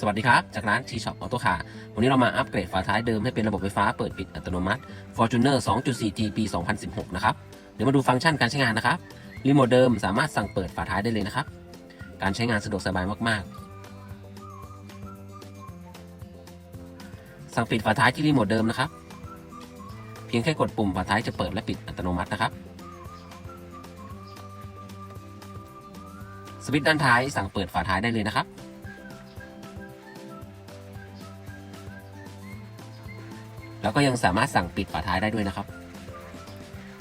สวัสดีครับ จากร้าน T Shop Auto Car วันนี้เรามาอัปเกรดฝาท้ายเดิมให้เป็นระบบไฟฟ้าเปิดปิดอัตโนมัติ Fortuner 2.4G ปี 2016 นะครับ เดี๋ยวมาดูฟังก์ชันการใช้งานนะครับ รีโมทเดิมสามารถสั่งเปิดฝาท้ายได้เลยนะครับ การใช้งานสะดวกสบายมาก ๆ สั่งปิดฝาท้ายที่รีโมทเดิมนะครับ เพียงแค่กดปุ่มฝาท้ายจะเปิดและปิดอัตโนมัตินะครับสวิตช์ด้านท้ายสั่งเปิดฝาท้ายได้เลยนะครับ แล้วก็ยังสามารถสั่งปิดฝาท้ายได้ด้วยนะครับ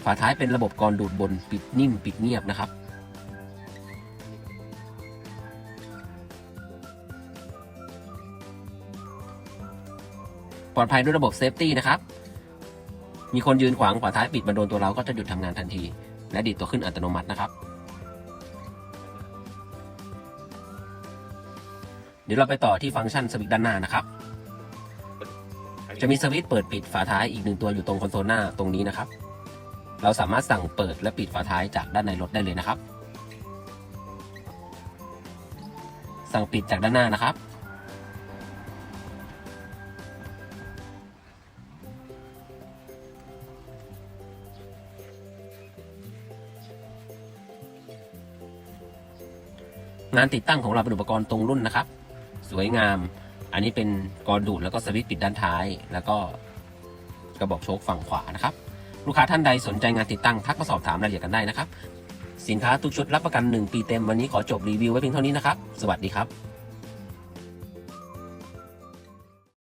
ฝาท้ายเป็นระบบกรดูดบนปิดนิ่มปิดเงียบนะครับ ปลอดภัยด้วยระบบเซฟตี้นะครับ มีคนยืนขวางฝาท้ายปิดมาโดนตัวเราก็จะหยุดทำงานทันที และดีดตัวขึ้นอัตโนมัตินะครับ เดี๋ยวเราไปต่อที่ฟังก์ชันสวิตด้านหน้านะครับ จะมีสวิตช์เปิดปิดฝาท้ายอีกหนึ่งตัวอยู่ตรงคอนโซลหน้าตรงนี้นะครับ เราสามารถสั่งเปิดและปิดฝาท้ายจากด้านในรถได้เลยนะครับ สั่งปิดจากด้านหน้านะครับ งานติดตั้งของเราเป็นอุปกรณ์ตรงรุ่นนะครับ สวยงาม อันนี้เป็นกรดูดแล้วก็สวิตช์ปิดด้านท้าย แล้วก็กระบอกโชคฝั่งขวานะครับ ลูกค้าท่านใดสนใจงานติดตั้งทักมาสอบถามรายละเอียดกันได้นะครับ สินค้าทุกชุดรับประกัน 1 ปีเต็มวันนี้ขอจบรีวิวไว้เพียงเท่านี้นะครับ สวัสดีครับ